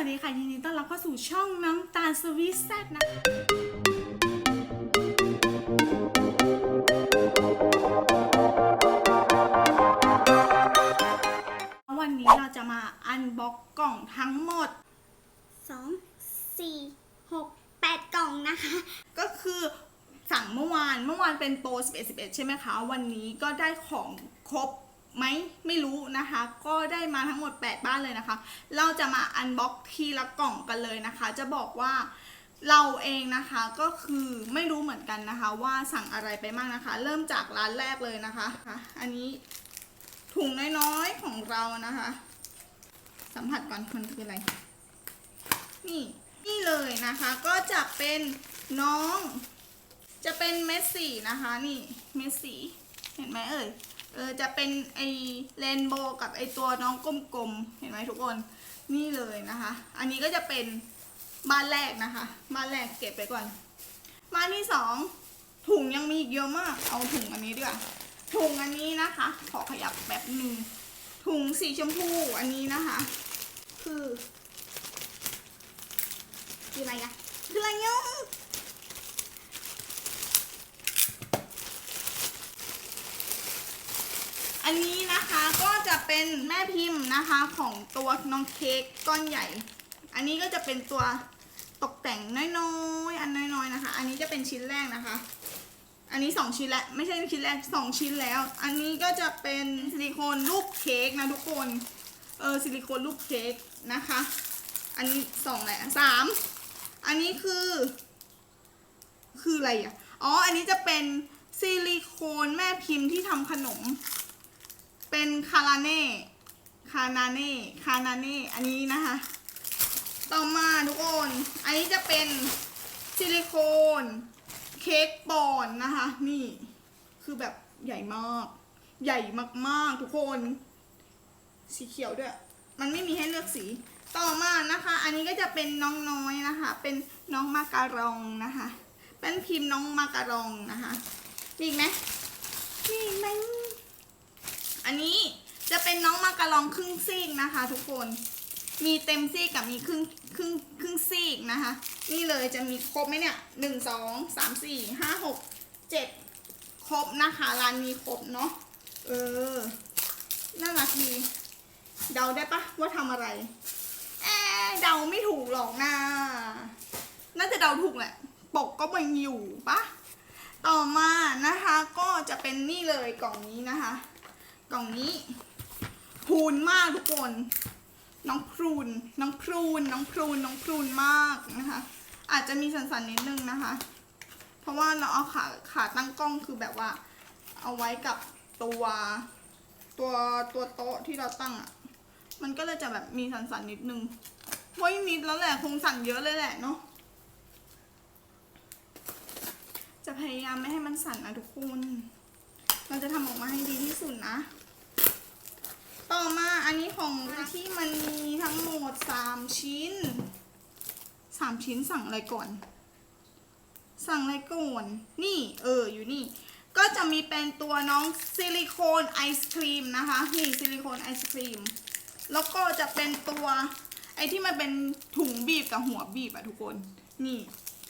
วัสดีค่ะยินดีต้อนรับเข้าสู่ช่องน้ำตาลสวิสแซดนะคะวันนี้เราจะมาอันบ็อกกล่องทั้งหมดสองสี่หกแปดกล่องนะคะ ก็คือสั่งเมื่อวานเมื่อวานเป็นโปร11 11 ใช่ไหมคะ วันนี้ก็ได้ของครบ ไหมไม่รู้นะคะ ก็ได้มาทั้งหมด 8 บ้านเลยนะคะ เราจะมาอันบ็อกทีละกล่องกันเลยนะคะ จะบอกว่าเราเองนะคะก็คือไม่รู้เหมือนกันนะคะ ว่าสั่งอะไรไปบ้างนะคะ เริ่มจากร้านแรกเลยนะคะ อันนี้ถุงน้อยๆของเรานะคะ สัมผัสก่อนมันคืออะไร นี่นี่เลยนะคะก็จะเป็นน้อง จะเป็นเมสซี่นะคะ นี่เมสซี่เห็นไหมเอ่ย เออจะเป็นไอเรนโบว์กับไอตัวน้องกลมๆ เห็นไหมทุกคน นี่เลยนะคะ อันนี้ก็จะเป็นบ้านแรกนะคะ บ้านแรกเก็บไปก่อน บ้านที่สองถุงยังมีอีกเยอะมาก เอาถุงอันนี้ดีกว่าถุงอันนี้นะคะ ขอขยับแบบหนึ่งถุงสีชมพูอันนี้นะคะ คือคืออะไรอะคืออะไรเนา อันนี้นะคะก็จะเป็นแม่พิมพ์นะคะของตัวน้องเค้กก้อนใหญ่ อันนี้ก็จะเป็นตัวตกแต่งน้อยๆ อันน้อยๆนะคะ อันนี้จะเป็นชิ้นแรกนะคะ อันนี้สองชิ้นแล้วไม่ใช่ชิ้นแรกสองชิ้นแล้ว อันนี้ก็จะเป็นซิลิโคนรูปเค้กนะทุกคน เออซิลิโคนรูปเค้กนะคะ อันนี้สองแหละสามอันนี้คือ คืออะไรอะ อ๋อ อันนี้จะเป็นซิลิโคนแม่พิมพ์ที่ทำขนม เป็นคาราเน่คานาเน่คานาเน่อันนี้นะคะ ต่อมาทุกคน อันนี้จะเป็นซิลิโคนเค้กปอนนะคะ นี่ คือแบบใหญ่มาก ใหญ่มากๆทุกคน สีเขียวด้วย มันไม่มีให้เลือกสี ต่อมานะคะ อันนี้ก็จะเป็นน้องน้อยนะคะ เป็นน้องมาการองนะคะ เป็นพิมพ์น้องมาการองนะคะ มีอีกไหมมีอีกไหม อันนี้จะเป็นน้องมาการองครึ่งซีกนะคะ ทุกคน มีเต็มซีกกับมีครึ่งครึ่งครึ่งซีกนะคะ นี่เลยจะมีครบไหมเนี่ยหนึ่งสองสามสี่ห้าหกเจ็ดครบนะคะร้านนี้ครบเนาะเออน่ารักดีเดาได้ปะว่าทำอะไรแอเดาไม่ถูกหรอกนะน่าจะเดาถูกแหละปกก็มันอยู่ปะต่อมานะคะก็จะเป็นนี่เลยกล่องนี้นะคะ กล่องนี้พูนมากทุกคน น้องพรูน น้องพรูน น้องพรูน น้องพรูนมากนะคะ อาจจะมีสันๆนิดนึงนะคะ เพราะว่าเราเอาขาขาตั้งกล้องคือแบบว่า เอาไว้กับตัวตัวตัวโต๊ะที่เราตั้งอะ มันก็เลยจะแบบมีสันๆนิดนึงไว้นิดแล้วแหละคงสั่นเยอะเลยแหละเนาะ จะพยายามไม่ให้มันสั่นนะทุกคน เราจะทำออกมาให้ดีที่สุดนะ ต่อมาอันนี้ของที่มันมีทั้งหมดสามชิ้นสามชิ้นสั่งอะไรก่อน สั่งอะไรก่อน นี่เอออยู่นี่ ก็จะมีเป็นตัวน้องซิลิโคนไอศครีมนะคะนี่ซิลิโคนไอศครีมแล้วก็จะเป็นตัวไอที่มันเป็นถุงบีบกับหัวบีบอะทุกคน นี่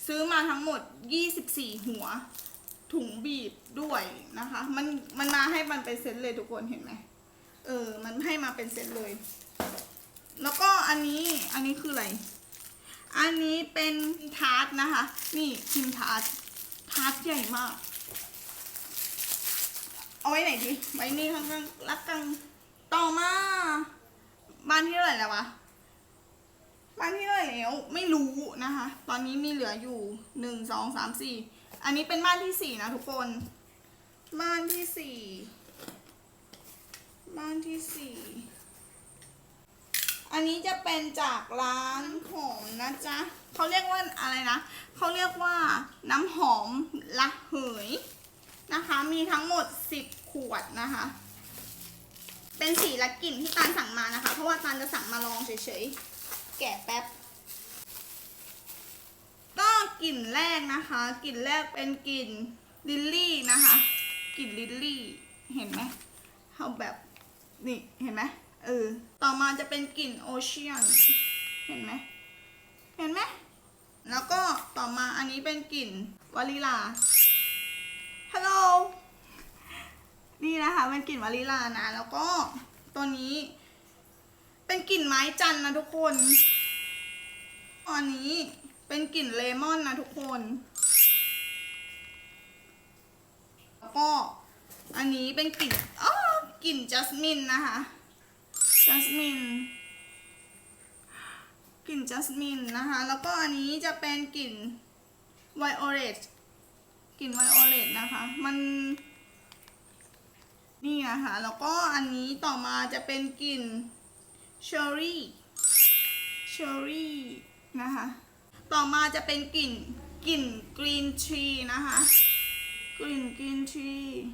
ซื้อมาทั้งหมด 24 หัว ถุงบีบด้วยนะคะ มันมันมาให้มันเป็นเซตเลยทุกคนเห็นไหม เออ มันให้มาเป็นเซตเลย แล้วก็อันนี้ อันนี้คืออะไร อันนี้เป็นทาร์ตนะคะ นี่พิมทาร์ตทาร์ตใหญ่มาก เอาไว้ไหนดี ไว้นี่ข้างรักกันต่อมา บ้านที่เท่าไหร่แล้ววะ บ้านที่เท่าไหร่แล้ว ไม่รู้นะคะ ตอนนี้มีเหลืออยู่หนึ่งสองสามสี่ อันนี้เป็นบ้านที่สี่นะทุกคน บ้านที่สี่ บ้านที่สี่ อันนี้จะเป็นจากร้านหอมนะจ๊ะเขาเรียกว่าอะไรนะเขาเรียกว่าน้ำหอมละเหยนะคะ มีทั้งหมด10ขวดนะคะ เป็นสีละกลิ่นที่ตาลสั่งมานะคะ เพราะว่าตาลจะสั่งมาลองเฉยๆ แกะแป๊บ ก็กลิ่นแรกนะคะ กลิ่นแรกเป็นกลิ่นลิลลี่นะคะ กลิ่นลิลลี่ เห็นไหมเขาแบบ นี่เห็นไหมเออ ต่อมาจะเป็นกลิ่นโอเชียน เห็นไหม เห็นไหม แล้วก็ต่อมาอันนี้เป็นกลิ่นวานิลา ฮัลโหล นี่นะคะเป็นกลิ่นวานิลานะ แล้วก็ตัวนี้ เป็นกลิ่นไม้จันนะทุกคน อันนี้เป็นกลิ่นเลมอนนะทุกคน แล้วก็อันนี้เป็นกลิ่นอ๋อ กลิ่นจัสมินนะคะ จัสมิน กลิ่นจัสมินนะคะ แล้วก็อันนี้จะเป็นกลิ่นไวโอเลตกลิ่นไวโอเลตนะคะ มัน นี่นะคะ แล้วก็อันนี้ต่อมาจะเป็นกลิ่นเชอร์รี่ เชอร์รี่นะคะ ต่อมาจะเป็นกลิ่นกลิ่นกรีนทีนะคะ กลิ่นกรีนที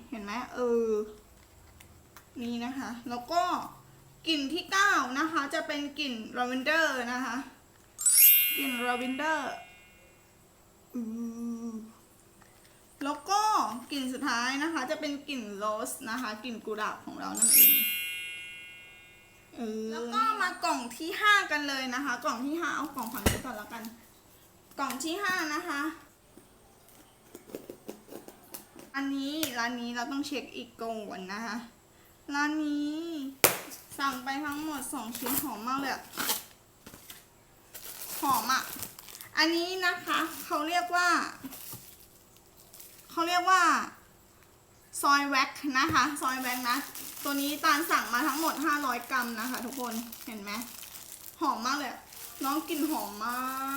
เห็นไหมเออ นี่นะคะ แล้วก็กลิ่นที่เก้านะคะ จะเป็นกลิ่นลาเวนเดอร์นะคะ กลิ่นลาเวนเดอร์แล้วก็กลิ่นสุดท้ายนะคะ จะเป็นกลิ่นโรสนะคะกลิ่นกุหลาบของเรานั่นเองแล้วก็มากล่องที่ห้ากันเลยนะคะ กล่องที่ห้าเอากล่องฝั่งนี้ก่อนแล้วกัน กล่องที่ห้านะคะ อันนี้ร้านนี้เราต้องเช็คอีกก่อนนะคะ ร้านนี้ สั่งไปทั้งหมดสองชิ้นหอมมากเลยหอมอะอันนี้นะคะเขาเรียกว่า เขาเรียกว่า ซอยแว็กนะคะ ซอยแว็กนะ ตัวนี้ตาลสั่งมาทั้งหมด 500 กรัมนะคะ ทุกคน เห็นไหมหอมมากเลย น้องกลิ่นหอมม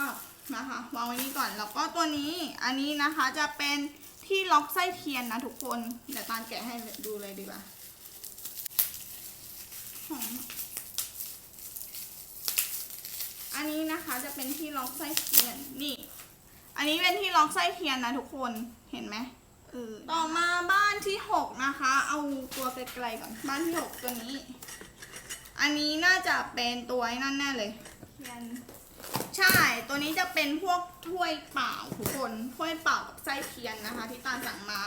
ากนะคะวางไว้นี่ก่อน แล้วก็ตัวนี้ อันนี้นะคะจะเป็นที่ล็อกไส้เทียนนะทุกคน เดี๋ยวตาลแกะให้ดูเลยดีกว่า หอมอันนี้นะคะจะเป็นที่ล็อกไส้เทียนนี่ อันนี้เป็นที่ล็อกไส้เทียนนะทุกคนเห็นไหมเออต่อมาบ้านที่หกนะคะ เอาตัวไกลๆก่อนบ้านที่หกตัวนี้ อันนี้น่าจะเป็นตัวไอ้นั่นแน่เลยเทียนใช่ ตัวนี้จะเป็นพวกถ้วยเปล่าทุกคนถ้วยเปล่ากับไส้เทียนนะคะที่ตาสั่งมา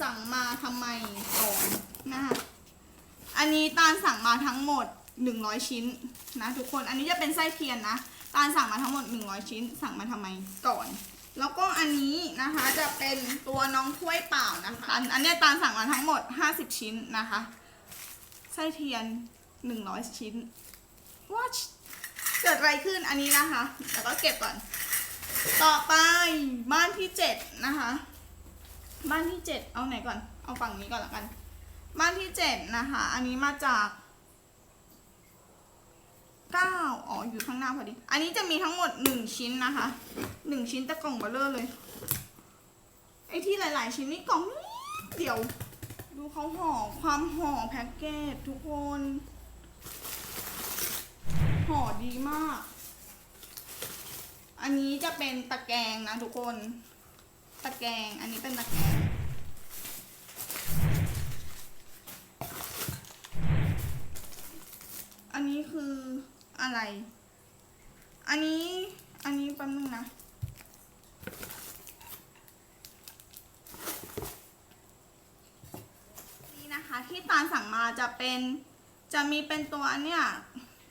สั่งมาทำไมก่อนนะคะ อันนี้ตาลสั่งมาทั้งหมด 100 ชิ้นนะทุกคน อันนี้จะเป็นไส้เทียนนะ ตาลสั่งมาทั้งหมด 100 ชิ้น สั่งมาทำไมก่อน แล้วก็อันนี้นะคะจะเป็นตัวน้องถ้วยเปล่านะคะ อันอันเนี้ยตาลสั่งมาทั้งหมด 50 ชิ้นนะคะ ไส้เทียน 100 ชิ้นว้าเกิดอะไรขึ้นอันนี้นะคะแล้วก็เก็บก่อน ต่อไปบ้านที่ 7 นะคะ บ้านที่ 7 เอาไหนก่อน เอาฝั่งนี้ก่อนละกัน บ้านที่เจ็ดนะคะ อันนี้มาจากเก้าอ๋อ อยู่ข้างหน้าพอดี อันนี้จะมีทั้งหมดหนึ่งชิ้นนะคะหนึ่งชิ้นแต่กล่องเบลเลอร์เลย ไอ้ที่หลาย ๆ ชิ้นนี่กล่องนิดเดียว ดูเขาห่อความห่อแพ็กเกจทุกคน ห่อดีมาก อันนี้จะเป็นตะแกรงนะทุกคน ตะแกรง อันนี้เป็นตะแกรง อันนี้ คืออะไร อันนี้ อันนี้แป๊บนึงนะ นี่นะคะที่ตาลสั่งมาจะเป็น จะมีเป็นตัวเนี้ย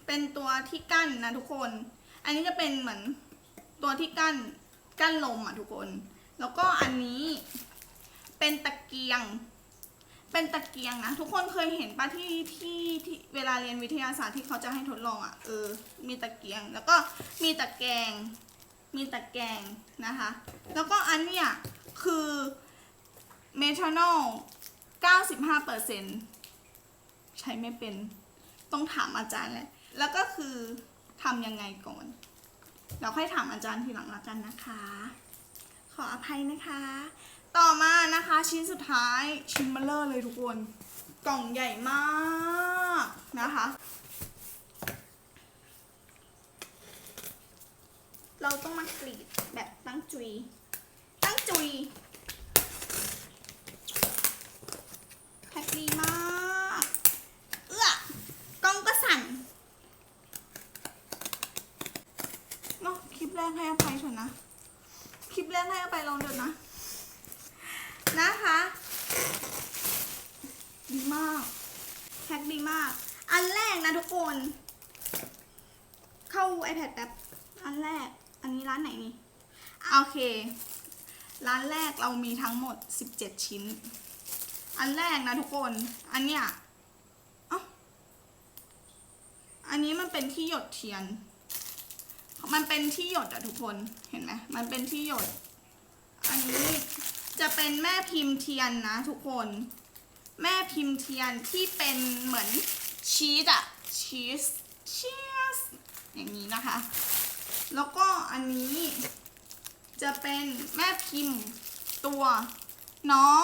เป็นตัวที่กั้นนะทุกคน อันนี้จะเป็นเหมือนตัวที่กั้น กั้นลมอะทุกคน แล้วก็อันนี้เป็นตะเกียง เป็นตะเกียงนะ ทุกคนเคยเห็นปะที่ที่ที่เวลาเรียนวิทยาศาสตร์ที่เขาจะให้ทดลองอะ่ะเออ มีตะเกียง แล้วก็มีตะแกรงมีตะแกรงนะคะ แล้วก็อันเนี้ยคือเมทานอล95เปอร์เซ็นใช้ไม่เป็นต้องถามอาจารย์แหละแล้วก็คือทำยังไงก่อนเราค่อยถามอาจารย์ทีหลังละกันนะคะ ขออภัยนะคะ ต่อมานะคะชิ้นสุดท้ายชิ้นเบลเลอร์เลยทุกคน กล่องใหญ่มากนะคะ เราต้องมากรีดแบบตั้งจุย ตั้งจุยแพ็คดีมาก เอื้อกล้องก็สั่นเนาะคลิปแรกให้อภัยเถอะนะ คลิปแรกให้อภัยลองเถอะนะ นะคะ ดีมากแพ็คดีมาก อันแรกนะทุกคน เข้า iPad แป๊บอันแรก อันนี้ร้านไหนนี่ โอเค ร้านแรกเรามีทั้งหมด 17 ชิ้น อันแรกนะทุกคน อันเนี้ยอันนี้มันเป็นที่หยดเทียน มันเป็นที่หยดอะทุกคน เห็นไหมมันเป็นที่หยด อันนี้ เป็นแม่พิมพ์เทียนนะทุกคน แม่พิมพ์เทียนที่เป็นเหมือนชีสอะชีสชีสอย่างนี้นะคะ แล้วก็อันนี้จะเป็นแม่พิมพ์ตัวน้อง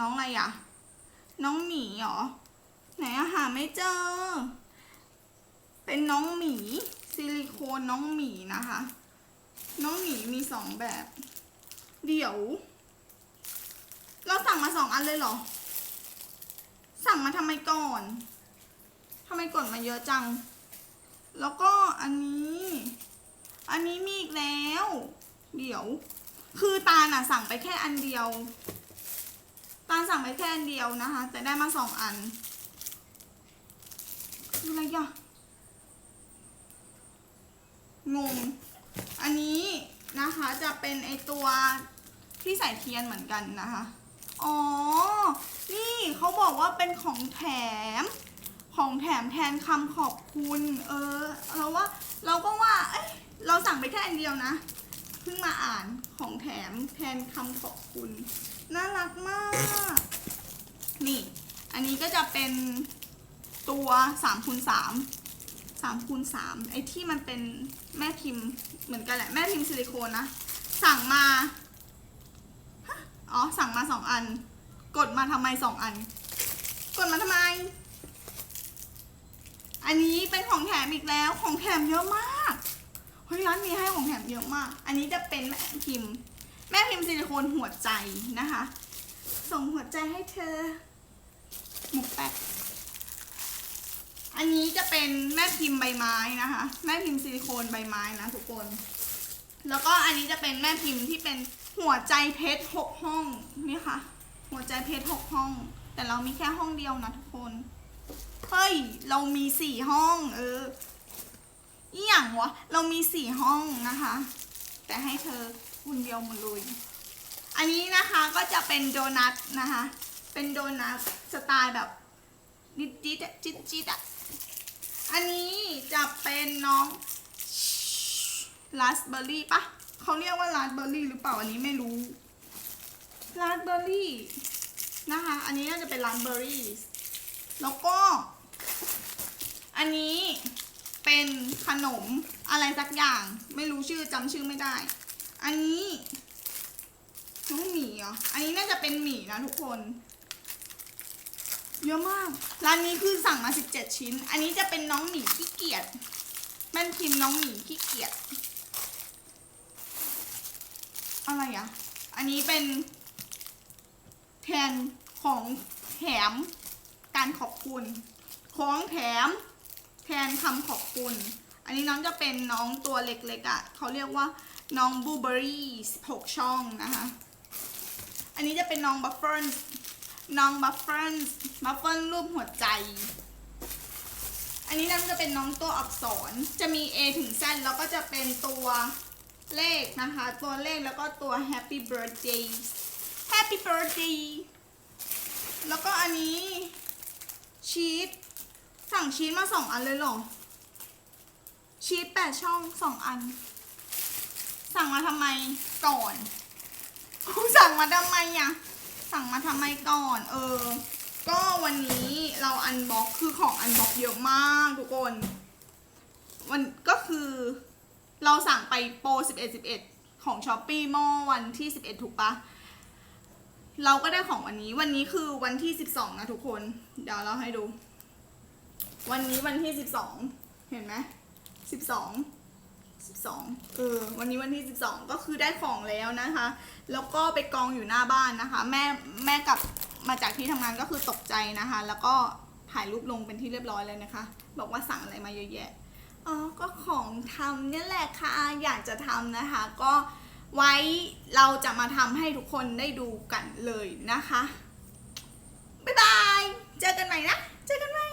น้องอะไรอะน้องหมีเหรอ ไหนอะหาไม่เจอ เป็นน้องหมีซิลิโคนน้องหมีนะคะ น้องหมีมีสองแบบ เดี๋ยว เราสั่งมาสองอันเลยเหรอ สั่งมาทำไมก่อนทำไมกดมาเยอะจัง แล้วก็อันนี้ อันนี้มีอีกแล้ว เดี๋ยว คือตาน่ะสั่งไปแค่อันเดียว ตาสั่งไปแค่อันเดียวนะคะ แต่ได้มาสองอันคืออะไรอะงง อันนี้นะคะจะเป็นไอตัวที่ใส่เทียนเหมือนกันนะคะ อ๋อ นี่เขาบอกว่าเป็นของแถม ของแถมแทนคำขอบคุณ เออ เราว่าเราก็ว่า เอ้ยเราสั่งไปแค่อันเดียวนะ เพิ่งมาอ่านของแถมแทนคำขอบคุณ น่ารักมาก นี่ อันนี้ก็จะเป็นตัว3คูณ3 3คูณ3ไอ้ที่มันเป็นแม่พิมพ์เหมือนกันแหละ แม่พิมพ์ซิลิโคนนะ สั่งมา อ๋อ สั่งมาสองอัน กดมาทำไมสองอัน กดมาทำไม อันนี้เป็นของแถมอีกแล้วของแถมเยอะมากเฮ้ยร้านนี้ให้ของแถมเยอะมาก อันนี้จะเป็นแม่พิมพ์ แม่พิมพ์ซิลิโคนหัวใจนะคะ ส่งหัวใจให้เธอหมุกแปะอันนี้จะเป็นแม่พิมพ์ใบไม้นะคะ แม่พิมพ์ซิลิโคนใบไม้นะทุกคน แล้วก็อันนี้จะเป็นแม่พิมพ์ที่เป็น หัวใจเพชรหกห้องนี่ค่ะ หัวใจเพชรหกห้อง แต่เรามีแค่ห้องเดียวนะทุกคน เฮ้ย เรามีสี่ห้อง เอออีหยังวะ เรามีสี่ห้องนะคะ แต่ให้เธอคนเดียวหมดเลย อันนี้นะคะก็จะเป็นโดนัทนะคะ เป็นโดนัทสไตล์แบบดิดดิดๆอะจิดจิดๆอะอันนี้จะเป็นน้องราสเบอร์รี่ปะ เขาเรียกว่าราสเบอร์รี่หรือเปล่าอันนี้ไม่รู้ราสเบอร์รี่นะคะ อันนี้น่าจะเป็นราสเบอร์รี่แล้วก็ อันนี้เป็นขนมอะไรสักอย่าง ไม่รู้ชื่อจำชื่อไม่ได้ อันนี้น้องหมีเหรอ อันนี้น่าจะเป็นหมีนะทุกคน เยอะมาก ร้านนี้คือสั่งมา 17 ชิ้น อันนี้จะเป็นน้องหมีขี้เกียจแม่นพิมพ์น้องหมีขี้เกียจ อะไรอะ อันนี้เป็นแทนของแถมการขอบคุณ ของแถมแทนคำขอบคุณ อันนี้น้องจะเป็นน้องตัวเล็กๆอะ่ะเขาเรียกว่าน้องบูเบอรี่16 ช่องนะคะ อันนี้จะเป็นน้องบัฟเฟิลน้องบัฟเฟิลบัฟเฟิลรูปหัวใจ อันนี้น้องจะเป็นน้องตัวอักษร จะมี A ถึง Z แล้วก็จะเป็นตัว เลขนะคะ ตัวเลขแล้วก็ตัว Happy Birthday Happy Birthday แล้วก็อันนี้ ชีสสั่งชีสมาสองอันเลยเหรอ ชีสแปดช่องสองอัน สั่งมาทำไมก่อนสั่งมาทำไมอะสั่งมาทำไมก่อน เออ ก็วันนี้เราอันบ็อกคือของอันบ็อกเยอะมากทุกคน วันก็คือ เราสั่งไปโปร11 11 ของช้อปปี้เมื่อวันที่ 11 ถูกปะเราก็ได้ของวันนี้ วันนี้คือวันที่ 12 นะทุกคน เดี๋ยวเราให้ดู วันนี้วันที่ 12 เห็นไหม12 12เออวันนี้วันที่ 12 ก็คือได้ของแล้วนะคะ แล้วก็ไปกองอยู่หน้าบ้านนะคะ แม่แม่กลับมาจากที่ทำงานก็คือตกใจนะคะ แล้วก็ถ่ายรูปลงเป็นที่เรียบร้อยเลยนะคะ บอกว่าสั่งอะไรมาเยอะแยะ อ๋อ ก็ของทำเนี่ยแหละค่ะ อยากจะทำนะคะ ก็ไว้เราจะมาทำให้ทุกคนได้ดูกันเลยนะคะ บ๊ายบาย เจอกันใหม่นะ เจอกันใหม่